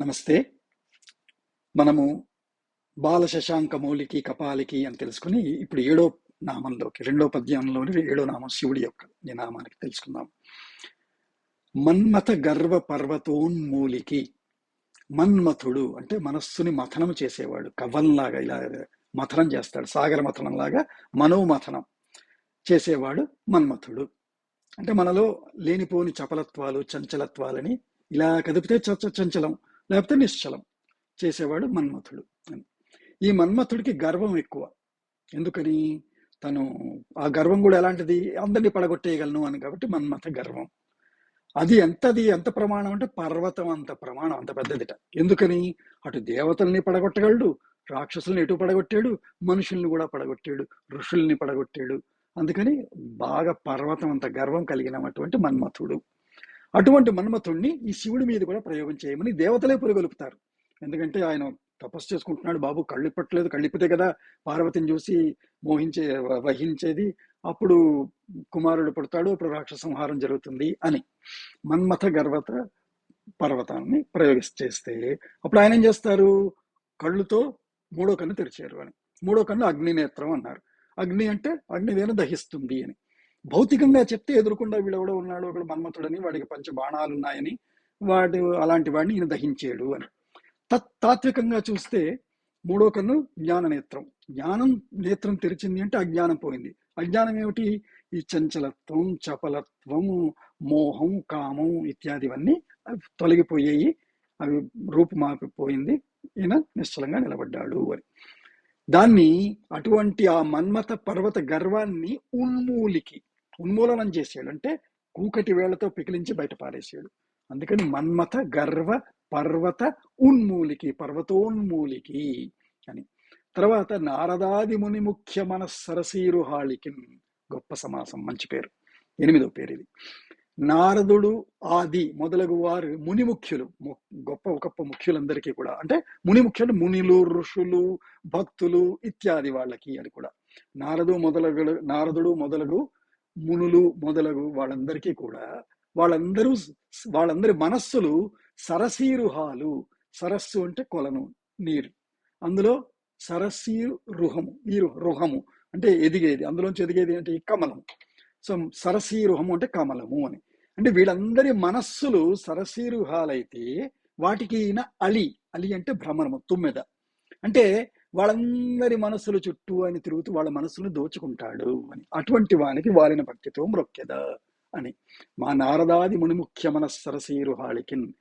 నమస్తే. మనము బాల శశాంక మౌలికి కపాలికి అని తెలుసుకుని ఇప్పుడు ఏడో నామంలోకి రెండో పద్యంలోని ఏడో నామం శివుడి యొక్క ఈ నామానికి తెలుసుకుందాం. మన్మథ గర్వ పర్వతోన్మూలికి మన్మథుడు అంటే మనస్సుని మథనం చేసేవాడు కవ్వంలాగా ఇలా మథనం చేస్తాడు సాగర మథనం లాగా మనోమథనం చేసేవాడు మన్మథుడు. అంటే మనలో లేనిపోని చపలత్వాలు చంచలత్వాలని ఇలా కదిపితే చ- చంచలం లేకపోతే నిశ్చలం చేసేవాడు మన్మథుడు అని. ఈ మన్మథుడికి గర్వం ఎక్కువ. ఎందుకని? తను ఆ గర్వం కూడా ఎలాంటిది? అందరినీ పడగొట్టేయగలను అని కాబట్టి మన్మథ గర్వం. అది ఎంతది? ఎంత ప్రమాణం అంటే పర్వతం అంత ప్రమాణం అంత పెద్దదిట. ఎందుకని? అటు దేవతల్ని పడగొట్టగలడు రాక్షసుల్ని ఎటు పడగొట్టాడు? మనుషుల్ని కూడా పడగొట్టాడు ఋషుల్ని పడగొట్టాడు. అందుకని బాగా పర్వతం అంత గర్వం కలిగినటువంటి మన్మథుడు. అటువంటి మన్మతుణ్ణి ఈ శివుడి మీద కూడా ప్రయోగం చేయమని దేవతలే పురగొలుపుతారు. ఎందుకంటే ఆయన తపస్సు చేసుకుంటున్నాడు. బాబు కళ్ళు ఇప్పట్లేదు. కళ్ళు ఇప్పితే కదా పార్వతిని చూసి మోహించే వహించేది. అప్పుడు కుమారుడు పుడతాడు. అప్పుడు రాక్షస సంహారం జరుగుతుంది అని. మన్మథ గర్వత పర్వతాన్ని ప్రయోగిస్తే అప్పుడు ఆయన ఏం చేస్తారు? కళ్ళుతో మూడో కన్ను తెరిచారు అని. మూడో కన్ను అగ్నినేత్రం అన్నారు. అగ్ని అంటే అగ్నివేను దహిస్తుంది అని. భౌతికంగా చెప్తే ఎదురుకుండా వీడెవడో ఉన్నాడు ఒకడు మన్మథుడని వాడికి పంచ బాణాలు ఉన్నాయని వాడు అలాంటి వాడిని ఈయన దహించాడు అని. తత్ తాత్వికంగా చూస్తే మూడో కన్ను జ్ఞాన నేత్రం. జ్ఞానం నేత్రం తెరిచింది అంటే అజ్ఞానం పోయింది. అజ్ఞానం ఏమిటి? ఈ చంచలత్వం చపలత్వం మోహం కామం ఇత్యాదివన్నీ అవి తొలగిపోయాయి అవి రూపుమాపిపోయింది. ఈయన నిశ్చలంగా నిలబడ్డాడు అని. దాన్ని అటువంటి ఆ మన్మథ పర్వత గర్వాన్ని ఉన్మూలికి ఉన్మూలనం చేసాడు అంటే కూకటి వేళ్ళతో పికిలించి బయట పారేసాడు అందుకని మన్మథ గర్వ పర్వత ఉన్మూలికి పర్వతోన్మూలికి అని. తర్వాత నారదాది ముని ముఖ్య మన సరసీరుహాళికి గొప్ప సమాసం మంచి పేరు. ఎనిమిదో పేరు ఇది. నారదుడు ఆది మొదలగు వారు ముని ముఖ్యులు గొప్ప గొప్ప ముఖ్యులందరికీ కూడా. అంటే ముని ముఖ్యులు మునిలు ఋషులు భక్తులు ఇత్యాది వాళ్ళకి అని కూడా. నారదు మొదలగు నారదుడు మొదలగు మునులు మొదలగు వాళ్ళందరికీ కూడా వాళ్ళందరూ వాళ్ళందరి మనస్సులు సరసీరుహాలు సరస్సు అంటే కొలను నీరు. అందులో సరస్సీరు రుహము ఈ రుహము అంటే ఎదిగేది. అందులోంచి ఎదిగేది అంటే ఈ కమలము సో సరసీరుహము అంటే కమలము అని. అంటే వీళ్ళందరి మనస్సులు సరసీరుహాలైతే వాటికి ఈయన అలి. అలి అంటే భ్రమణము తుమ్మెద. అంటే వాళ్ళందరి మనస్సుల చుట్టూ ఆయన తిరుగుతూ వాళ్ళ మనస్సును దోచుకుంటాడు అని. అటువంటి వానికి వాలిన భక్తితో మ్రొక్కెద అని. మా నారదాది ముని ముఖ్య సరసీరు హాళికిన్